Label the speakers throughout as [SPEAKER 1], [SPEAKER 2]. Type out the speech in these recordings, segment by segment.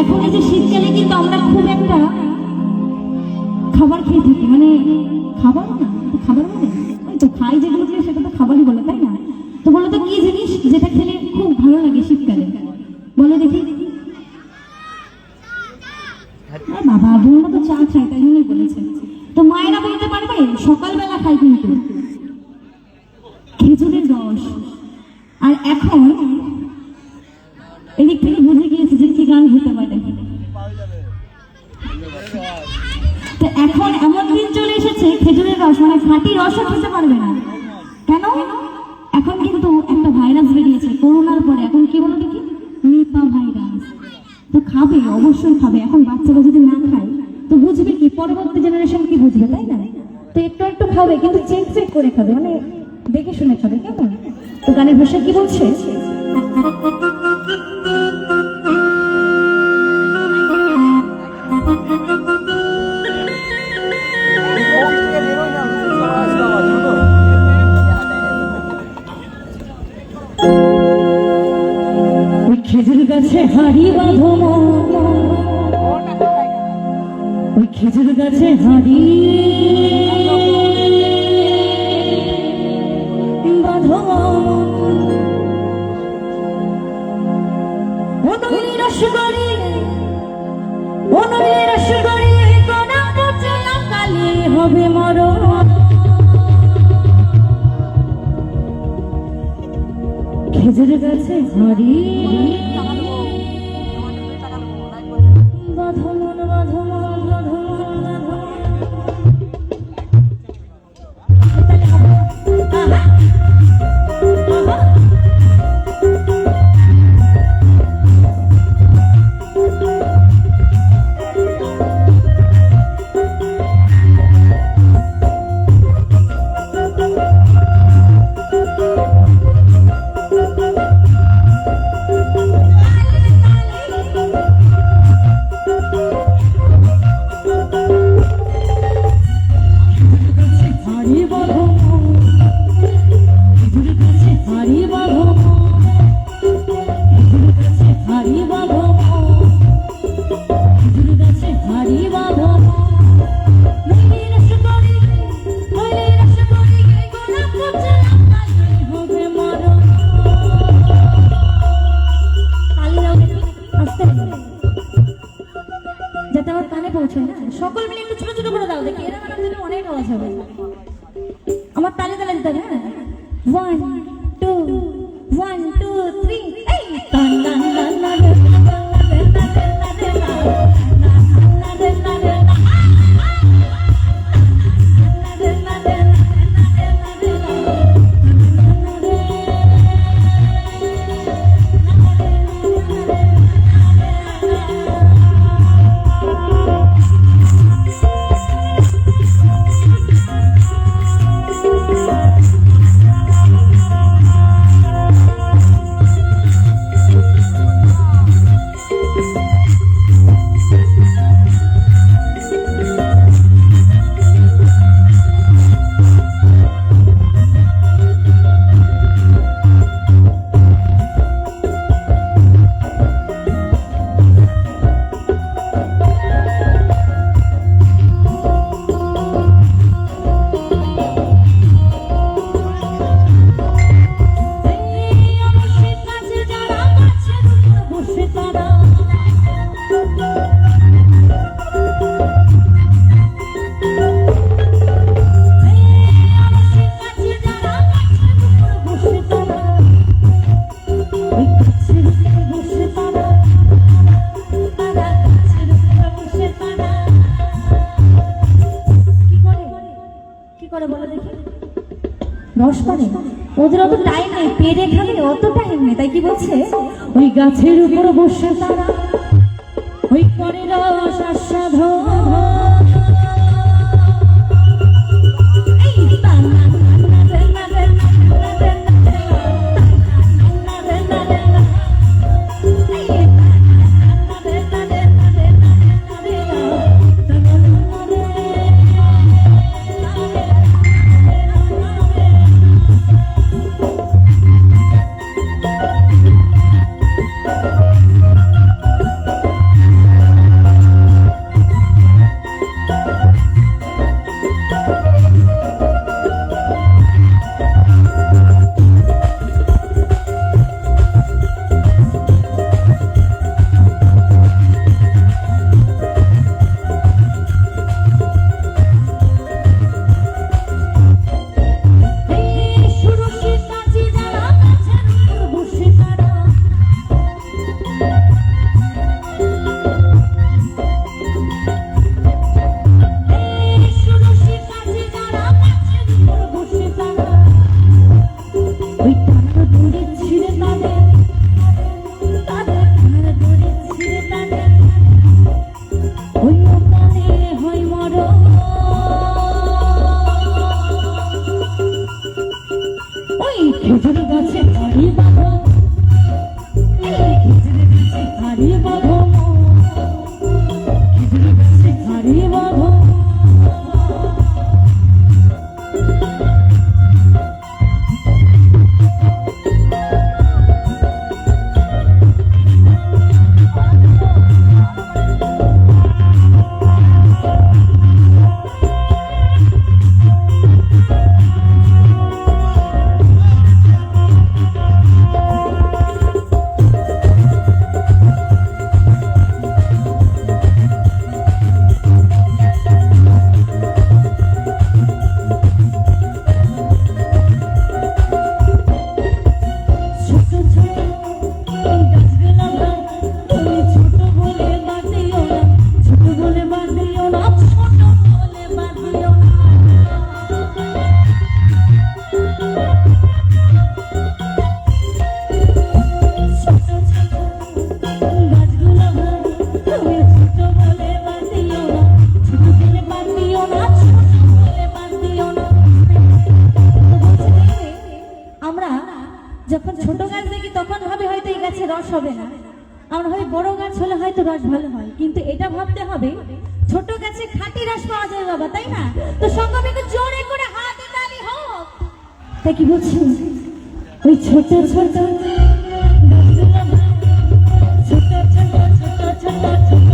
[SPEAKER 1] এখন এই যে শীতকালে কিন্তু আমরা খুব একটা খাবার খেয়ে থাকি মানে খাবার না খাবার মানে তো খাই যেগুলো খেয়ে সেটা তো খাবারই বলে, তাই না? তো বলো তো, কি জিনিস যেটা খেলে খুব ভালো লাগে শীতকালে? বলো দেখি। বাবা বোনরা তো চা খায়, তাই জন্যই বলেছে। তো মায়েরা বলতে পারবে, সকালবেলা খাই কিন্তু। খেজুরের রস। আর এখন তো খাবে, অবশ্যই খাবে। এখন বাচ্চারা যদি না খায়, তো বুঝবে কি, পরবর্তী জেনারেশন কি বুঝবে, তাই না? তো একটু একটু খাবে, কিন্তু চেক চেক করে খাবে মানে দেখে শুনে খাবে, কেমন? তো গানের ভাষা কি বলছে? হাড়ি বাঁধো ওই খেজুর গাছে হাড়ি বাঁধো অনলি রসগরি কালি হবে মরণ। খেজুর গাছে হাড়ি বলছে ওই গাছের উপর বসে তারা। ওই করে রস আস্বাদন। আমরা হয় বড় গাছ হলে হয়তো রস ভালো হয় কিন্তু এটা ভাবতে হবে ছোট গাছে খাঁটি রস পাওয়া যায় বাবা তাই না তো সঙ্গে একটু জোরে করে হাত তালি হোক তাই কি বলছি ওই ছোট ছোট ছোট ছোট ছোট ছোট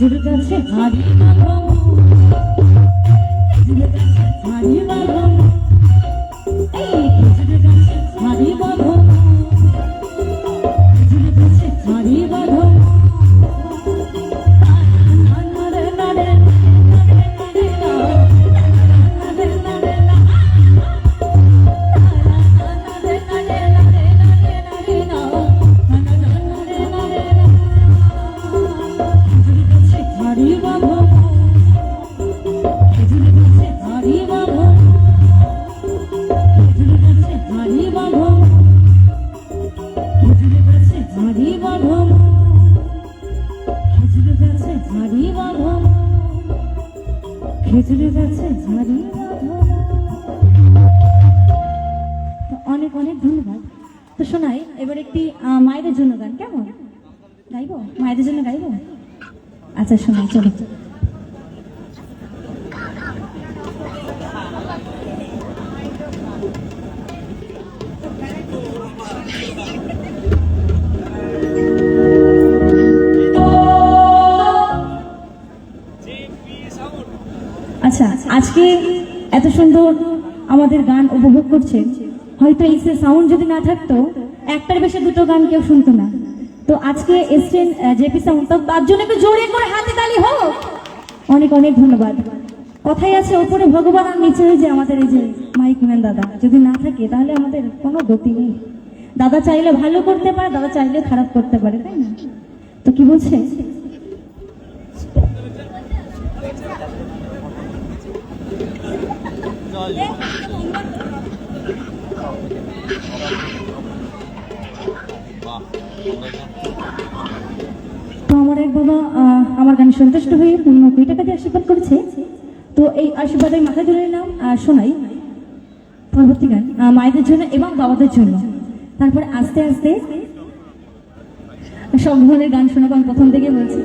[SPEAKER 1] খেজুর গাছে হাড়ি বাঁধো খেজুর গাছে অনেক অনেক ধন্যবাদ। তো শোনাই, এবার একটি মায়েদের জন্য গান, কেমন? গাইব? মায়েদের জন্য গাইব? আচ্ছা শোনাই, চলো। আচ্ছা আজকে এত সুন্দর আমাদের গান উপভোগ করছে। হয়তো এই সাউন্ড যদি না থাকতো, একটার বেশি দুটো গান কেউ শুনতো না। তো আজকে এসছেন জেপি সাউন্ড তো তার জন্য একটু জোরে করে হাতে তালি হোক। অনেক অনেক ধন্যবাদ। কথাই আছে, ওপরে ভগবান আর নিচে ওই যে আমাদের এই যে মাইক ম্যান দাদা। যদি না থাকে, তাহলে আমাদের কোনো গতি নেই। দাদা চাইলে ভালো করতে পারে, দাদা চাইলে খারাপ করতে পারে, তাই না? তো কি বলছে? তো আমার এক বাবা আমার গানে সন্তুষ্ট হয়ে পূর্ণ কুড়ি টাকা দিয়ে আশীর্বাদ করেছে। তো এই আশীর্বাদের মাথায় ধরে নাম শোনাই পরবর্তী গান মায়েদের জন্য এবং বাবাদের জন্য। তারপরে আস্তে আস্তে সব ধরনের গান শোনাবো আমি প্রথম থেকে বলছি।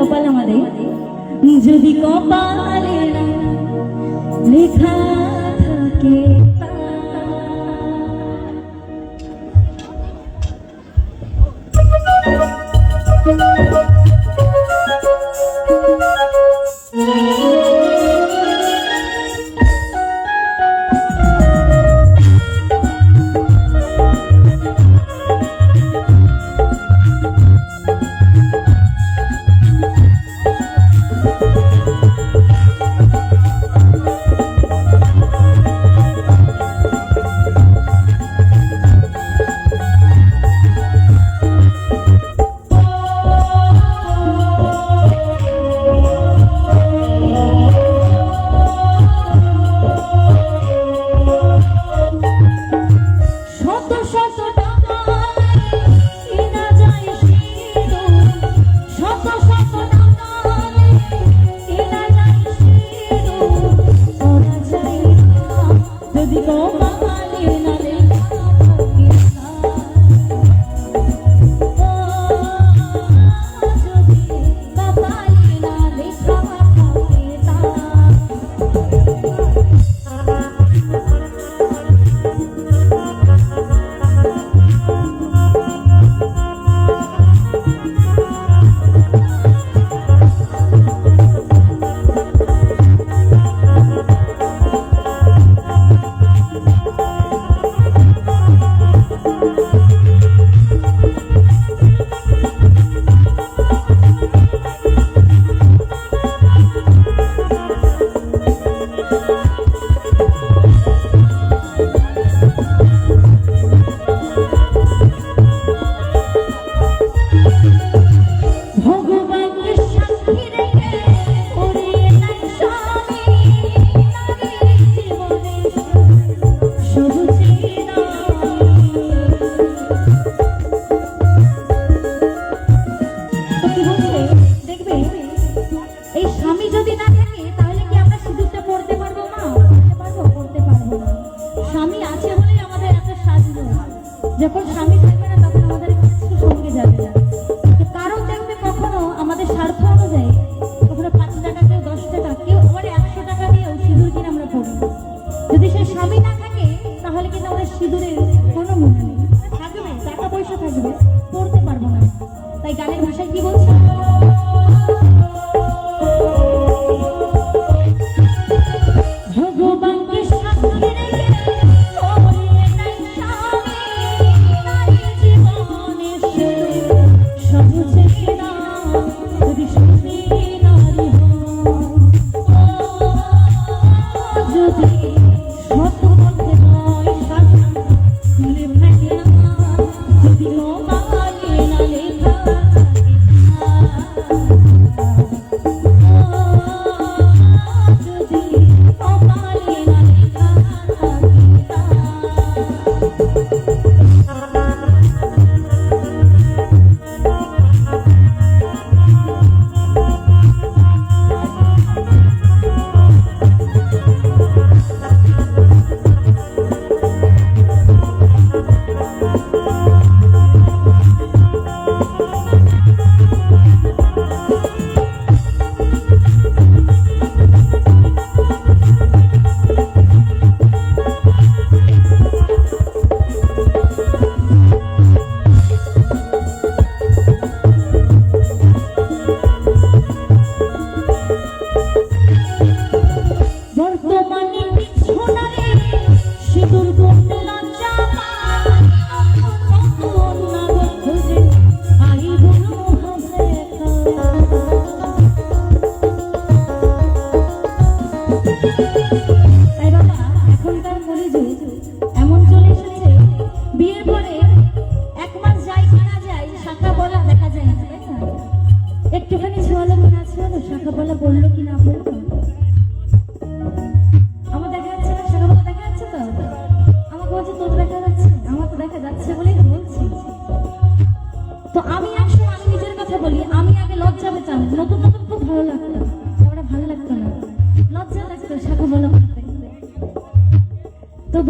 [SPEAKER 1] কপাল আমাদের। যদি কপালে লেখা থাকে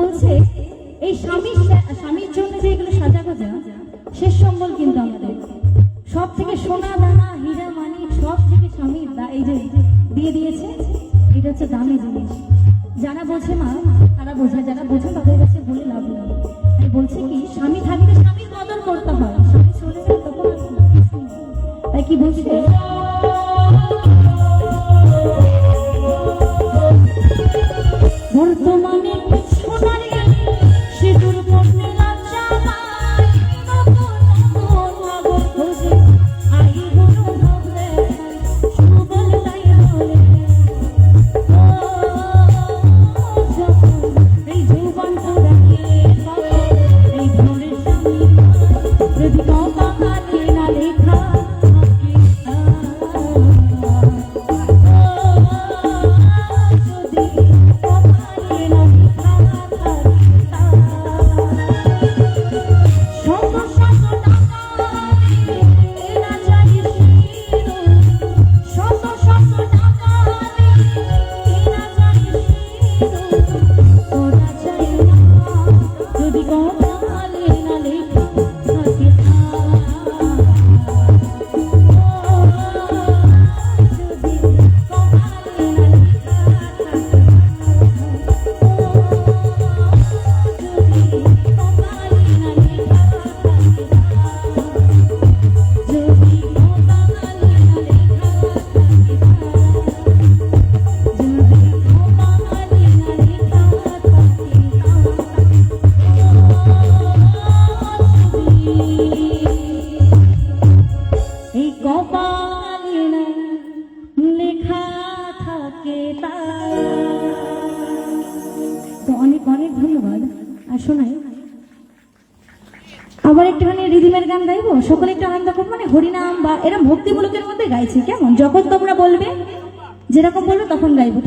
[SPEAKER 1] বলছে, এই স্বামীর স্বামীর জন্য যে এগুলো সাজা গোজা, শেষ সম্বল কিন্তু আমাদের। সব থেকে সোনা, দানা, হীরা, মানি, সব থেকে স্বামী এই যে দিয়ে দিয়েছে, এটা হচ্ছে দামি জিনিস। যারা বোঝে মা, তারা বোঝে, যারা বোঝে তাদের কাছে বলে লাভ নেই। তাই বলছে কি, স্বামী থাকলে স্বামীর কদর করতে হয়, স্বামী চলে গেলে তখন। তাই কি বলছে? বর্তমানে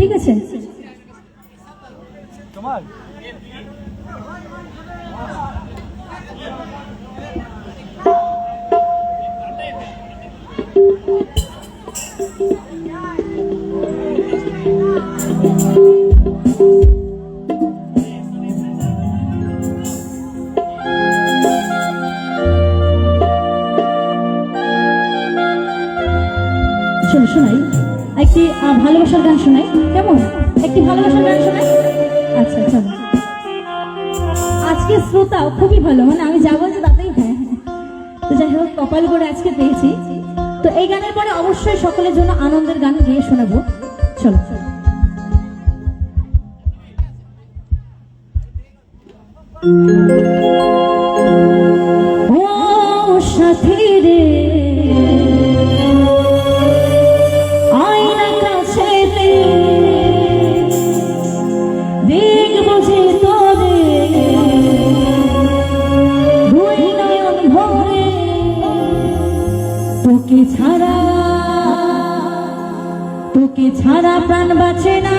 [SPEAKER 1] ঠিক আছে।
[SPEAKER 2] তোমার?
[SPEAKER 1] শোনো ভালো মানে আমি যাব বলছি তাতেই হ্যাঁ। তো যাই হোক, কপাল করে আজকে পেয়েছি। তো এই গানের পরে অবশ্যই সকলের জন্য আনন্দের গান গিয়ে শোনাবো। চলো। ছাড়া তোকে ছাড়া প্রাণ বাঁচে না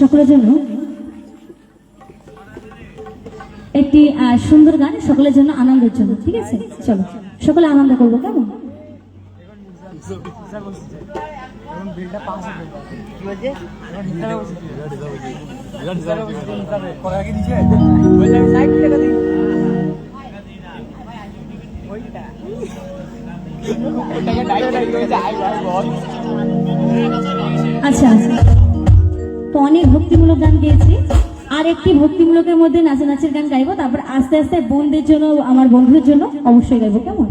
[SPEAKER 1] সকলের জন্য একটি সুন্দর গান, সকলের জন্য আনন্দের জন্য, ঠিক আছে? চলো, সকলে আনন্দ করব, কেমন? আচ্ছা আচ্ছা। তো অনেক ভক্তিমূলক গান গেয়েছি। আর একটি ভক্তিমূলকের মধ্যে নাচে নাচের গান গাইবো, তারপর আস্তে আস্তে বোনদের জন্য, আমার বন্ধুদের জন্য অবশ্যই গাইবো, কেমন?